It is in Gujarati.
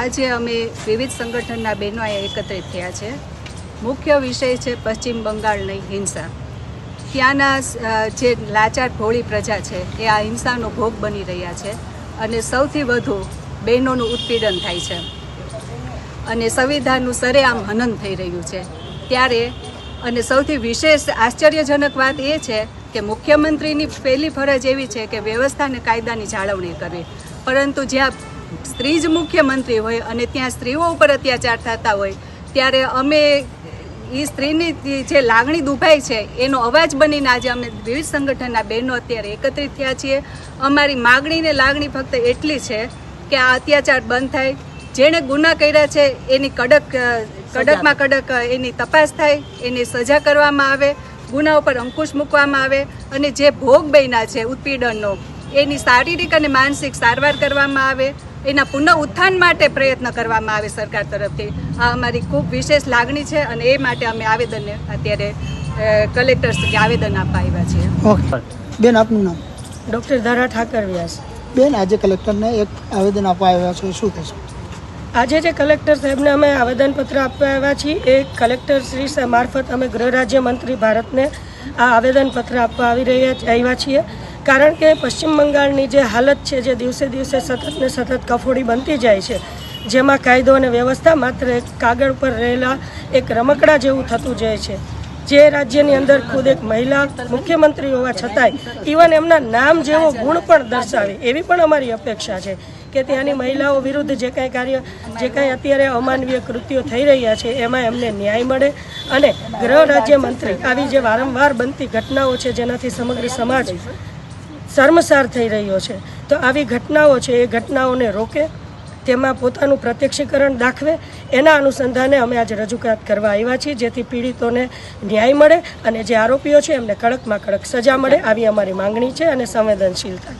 આજે અમે વિવિધ સંગઠનના બહેનો અહીંયા એકત્રિત થયા છે. મુખ્ય વિષય છે પશ્ચિમ બંગાળની હિંસા. ત્યાંના જે લાચાર ભોળી પ્રજા છે, એ આ હિંસાનો ભોગ બની રહ્યા છે અને સૌથી વધુ બહેનોનું ઉત્પીડન થાય છે. અને સંવિધાનનું સરેઆમ હનન થઈ રહ્યું છે. ત્યારે, અને સૌથી વિશેષ આશ્ચર્યજનક વાત એ છે કે મુખ્યમંત્રીની પહેલી ફરજ એવી છે કે વ્યવસ્થા અને કાયદાની જાળવણી કરવી. પરંતુ જ્યાં સ્ત્રી જ મુખ્યમંત્રી હોય અને ત્યાં સ્ત્રીઓ ઉપર અત્યાચાર થતા હોય, ત્યારે અમે એ સ્ત્રીની જે લાગણી દુભાઈ છે, એનો અવાજ બનીને આજે અમે વિવિધ સંગઠનના બહેનો અત્યારે એકત્રિત થયા છીએ. અમારી માગણી ને લાગણી ફક્ત એટલી છે કે આ અત્યાચાર બંધ થાય. જેણે ગુના કર્યા છે, એની કડક કડકમાં કડક એની તપાસ થાય, એની સજા કરવામાં આવે, ગુના ઉપર અંકુશ મૂકવામાં આવે અને જે ભોગ બન્યા છે ઉત્પીડનનો, એની શારીરિક અને માનસિક સારવાર કરવામાં આવે. એના પુનઃ ઉત્થાન માટે પ્રયત્ન કરવામાં આવે સરકાર તરફથી. આ અમારી ખૂબ વિશેષ લાગણી છે અને એ માટે અમે આવેદનને અત્યારે કલેક્ટર શ્રી આવેદન આપવા આવ્યા છીએ. ઓકે. બેન આપનું નામ? ડૉક્ટર ધારા ઠાકર વ્યાસ. બેન આજે કલેક્ટરને એક આવેદન આપવા આવ્યા છો. શું કહેશો આજે જે કલેક્ટર સાહેબને અમે આવેદનપત્ર આપવા આવ્યા છીએ એ કલેક્ટર શ્રી મારફત અમે ગૃહ રાજ્ય મંત્રી ભારતને આ આવેદનપત્ર આપવા આવી રહ્યા આવ્યા છીએ. કારણ કે પશ્ચિમ બંગાળની જે હાલત છે, જે દિવસે દિવસે સતત ને સતત કફોડી બનતી જાય છે, જેમાં કાયદો અને વ્યવસ્થા માત્ર એક કાગળ પર રહેલા એક રમકડા જેવું થતું જાય છે. જે રાજ્યની અંદર ખુદ એક મહિલા મુખ્યમંત્રી હોવા છતાંય ઇવન એમના નામ જેવો ગુણ પણ દર્શાવે, એવી પણ અમારી અપેક્ષા છે કે ત્યાંની મહિલાઓ વિરુદ્ધ જે કાંઈ કાર્ય, જે કાંઈ અત્યારે અમાનવીય કૃત્યો થઈ રહ્યા છે, એમાં એમને ન્યાય મળે અને ગૃહ રાજ્ય મંત્રી આવી જે વારંવાર બનતી ઘટનાઓ છે, જેનાથી સમગ્ર સમાજ શર્મસાર થઈ રહ્યો છે. તો આવી ઘટનાઓ છે, એ ઘટનાઓને રોકે, તેમાં પોતાનું પ્રત્યક્ષીકરણ દાખવે, એના અનુસંધાને અમે આજે રજૂઆત કરવા આવ્યા છીએ, જેથી પીડિતોને ન્યાય મળે અને જે આરોપીઓ છે, એમને કડકમાં કડક સજા મળે, આવી અમારી માંગણી છે અને સંવેદનશીલતા છે.